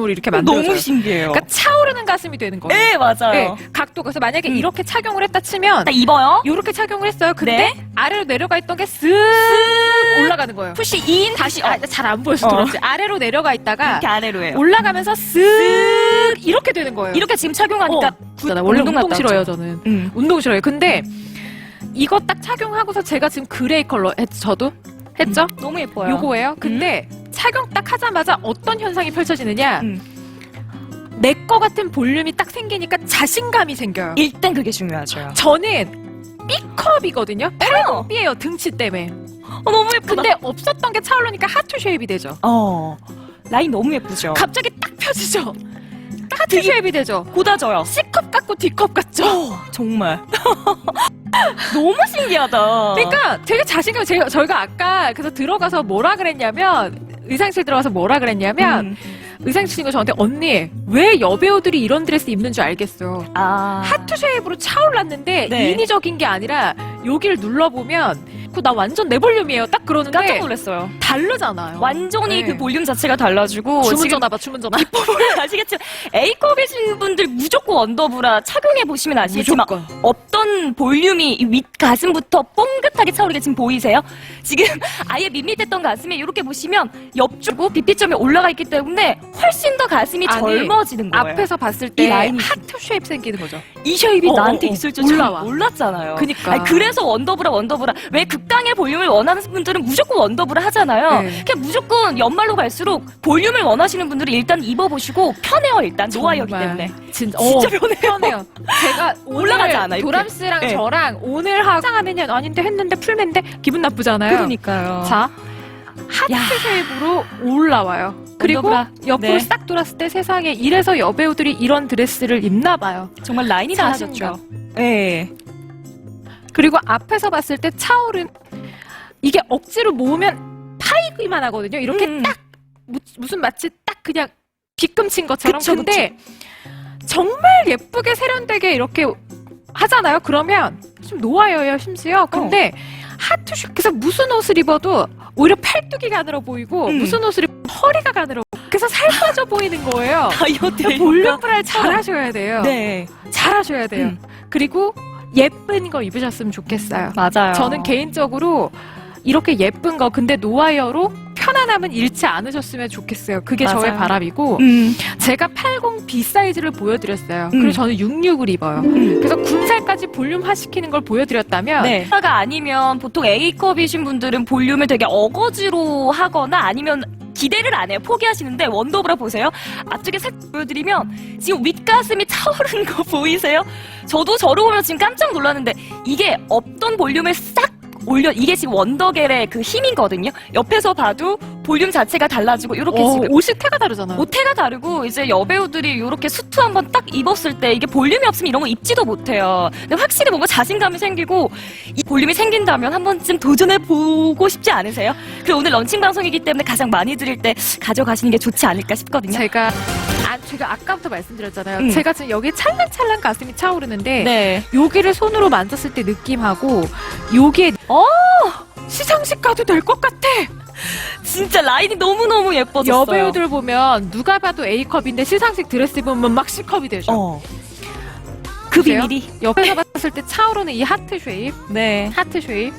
시스템으로 이렇게 만들어져요. 너무 신기해요. 그러니까 차오르는 가슴이 되는 거예요. 네, 맞아요. 네, 각도 그래서 만약에 음. 이렇게 착용을 했다 치면 딱 입어요. 이렇게 착용을 했어요. 근데 네. 아래로 내려가 있던 게 쓱 올라가는 거예요. 푸시 인 다시 어, 아, 잘안 보여서 어. 아래로 내려가 있다가 이렇게 아래로 해요. 올라가면서 쓱 이렇게 되는 거예요. 이렇게 지금 착용하니까 어, 나 원래 운동, 갔다 싫어요. 저는. 음. 운동 싫어요. 근데 이거 딱 착용하고서 제가 지금 그레이 컬러 했, 저도 했죠? 너무 예뻐요. 요거예요. 근데 착용 딱 하자마자 어떤 현상이 펼쳐지느냐? 음. 내 거 같은 볼륨이 딱 생기니까 자신감이 생겨요. 일단 그게 중요하죠. 저는 B컵이거든요. 팔 B예요 등치 때문에. 어, 너무 예쁘다. 근데 없었던 게 차오르니까 하트 쉐입이 되죠. 어 라인 너무 예쁘죠. 갑자기 딱 펴지죠. 하트 쉐입이 되죠. 고다져요. C컵 같고 D컵 같죠. 어, 정말. 너무 신기하다. 그러니까 되게 자신감 제가 저희가 아까 그래서 들어가서 뭐라 그랬냐면 의상실 들어가서 뭐라 그랬냐면 음. 의상실 친구 저한테 언니 왜 여배우들이 이런 드레스 입는 줄 알겠어. 아 하트 쉐입으로 차올랐는데 네. 인위적인 게 아니라 여기를 눌러보면 그 나 완전 내 볼륨이에요. 딱 그러는데 깜짝 놀랐어요. 다르잖아요. 완전히 네. 그 볼륨 자체가 달라지고 주문 지금 전화 봐 주문 전화. 아시겠지만 A컵이신 분들 무조건 언더브라 착용해 보시면 아시겠지만 무조건. 어떤 볼륨이 이 윗 가슴부터 뽕긋하게 차오르게 지금 보이세요? 지금 아예 밋밋했던 가슴이 이렇게 보시면 옆쪽고 빗빛점이 올라가 있기 때문에 훨씬 더 가슴이 아니, 젊어지는 거예요. 앞에서 봤을 이 때 라인이 하트 쉐입 생기는 거죠. 이 쉐입이 어, 나한테 어, 어. 있을 줄. 전 몰랐잖아요. 그니까. 아니, 그래서 원더브라 원더브라 왜 극강의 볼륨을 원하는 분들은 무조건 원더브라 하잖아요. 네. 그냥 무조건 연말로 갈수록 볼륨을 원하시는 분들은 일단 입어보시고 편해요 일단 노화였기 정말. 때문에 진짜, 진짜 어, 편해요. 제가 올라가지 오늘 않아 요, 도람 씨랑 네. 저랑 오늘 화장하느냐 아닌데 했는데 풀맨데 기분 나쁘잖아요. 그러니까요. 자 하트 야. 쉐입으로 올라와요. 그리고 언더브라. 옆으로 네. 싹 돌았을 때 세상에 이래서 여배우들이 이런 드레스를 입나 봐요. 정말 라인이 자신감. 달라졌죠. 네. 그리고 앞에서 봤을 때 차오른 이게 억지로 모으면 파이기만 하거든요. 이렇게 음. 딱 무, 무슨 마치 딱 그냥 빗금친 것처럼. 그쵸, 근데 정말 예쁘게 세련되게 이렇게 하잖아요. 그러면 좀 놓아요, 심지어. 근데 하트 슈 그래서 무슨 옷을 입어도 오히려 팔뚝이 가늘어 보이고 음. 무슨 옷을 입어도 허리가 가늘어 보이고 그래서 살 빠져 보이는 거예요. 다이어트 볼륨 브라를 잘 하셔야 돼요. 네. 잘 하셔야 돼요. 음. 그리고 예쁜 거 입으셨으면 좋겠어요. 맞아요. 저는 개인적으로 이렇게 예쁜 거 근데 노화이어로 편안함은 잃지 않으셨으면 좋겠어요. 그게 맞아요. 저의 바람이고 음. 제가 80 B 사이즈를 보여드렸어요. 음. 그리고 저는 66을 입어요. 음. 그래서 군살까지 볼륨화 시키는 걸 보여드렸다면 네. 가 아니면 보통 A컵이신 분들은 볼륨을 되게 어거지로 하거나 아니면 기대를 안 해요. 포기하시는데 원더브라 보세요. 앞쪽에 살짝 보여드리면 지금 윗가슴이 차오르는 거 보이세요? 저도 저를 보면 지금 깜짝 놀랐는데 이게 없던 볼륨을 싹 올려 이게 지금 원더겔의 그 힘이거든요. 옆에서 봐도 볼륨 자체가 달라지고 이렇게 어, 지금 옷이 태가 다르잖아요. 모태가 다르고 이제 여배우들이 이렇게 수트 한번 딱 입었을 때 이게 볼륨이 없으면 이런 거 입지도 못해요. 근데 확실히 뭔가 자신감이 생기고 이 볼륨이 생긴다면 한 번쯤 도전해 보고 싶지 않으세요? 그리고 오늘 런칭 방송이기 때문에 가장 많이 드릴 때 가져가시는 게 좋지 않을까 싶거든요. 제가 아, 제가 아까부터 말씀드렸잖아요. 음. 제가 지금 여기 찰랑찰랑 가슴이 차오르는데 네. 여기를 손으로 만졌을 때 느낌하고 여기에 어! 시상식 가도 될 것 같아. 진짜 라인이 너무너무 예뻐졌어요. 여배우들 보면 누가 봐도 A컵인데 시상식 드레스 입으면 막 C컵이 되죠. 어. 그 보세요. 비밀이 옆에서 봤을 때 차오르는 이 하트 쉐입, 네. 하트 쉐입,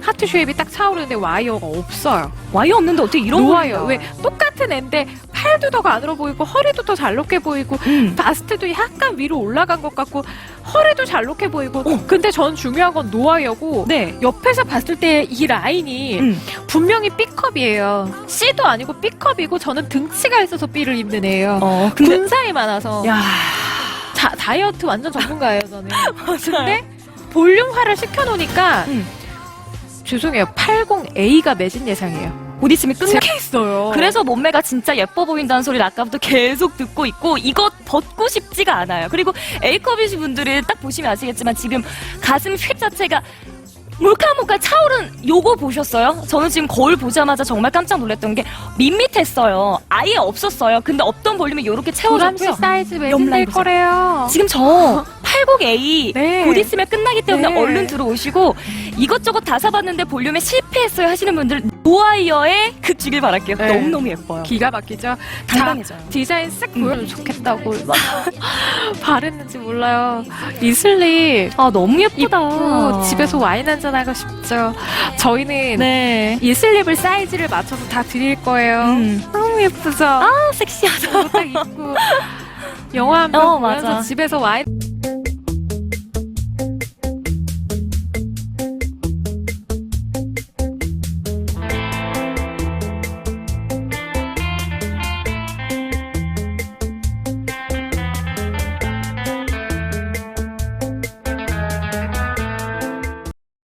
하트 쉐입이 딱 차오르는데 와이어가 없어요. 와이어 없는데 어떻게 이런. 거예요? 왜 똑같은 앤데 팔도 더 가늘어 보이고 허리도 더 잘록해 보이고 음. 바스트도 약간 위로 올라간 것 같고 허리도 잘록해 보이고 어. 근데 전 중요한 건 노와이어고 네. 옆에서 봤을 때 이 라인이 음. 분명히 B컵이에요. C도 아니고 B컵이고 저는 등치가 있어서 B를 입는 애예요. 어, 근데 군살이 많아서 야. 자, 다이어트 완전 전문가예요 저는. 근데 볼륨화를 시켜놓으니까 음. 죄송해요 80A가 매진 예상이에요. 곧 있으면 끝나 끝나 있어요. 그래서 몸매가 진짜 예뻐 보인다는 소리를 아까부터 계속 듣고 있고 이거 벗고 싶지가 않아요. 그리고 A컵이신 분들은 딱 보시면 아시겠지만 지금 가슴 힙 자체가 몰카몰카 차오른 요거 보셨어요? 저는 지금 거울 보자마자 정말 깜짝 놀랐던 게 밋밋했어요. 아예 없었어요. 근데 없던 볼륨이 요렇게 씨 채워졌고요. 사이즈 매진 옆라인 될 보세요. 거래요. 지금 저 80A 네. 곧 있으면 끝나기 때문에 네. 얼른 들어오시고 이것저것 다 사봤는데 볼륨에 실패했어요 하시는 분들 노아이어에 극주길 바랄게요. 네. 너무너무 예뻐요. 기가 막히죠. 자, 당당해져요. 디자인 싹 음. 보여도 좋겠다고 바랬는지 몰라요. 이 슬립 아 너무 예쁘다. 입고 집에서 와인 한잔 하고 싶죠. 저희는 네. 이 슬립을 사이즈를 맞춰서 다 드릴 거예요. 음. 너무 예쁘죠? 아 섹시하다. 딱 입고 영화 한편 어, 보면서 맞아. 집에서 와인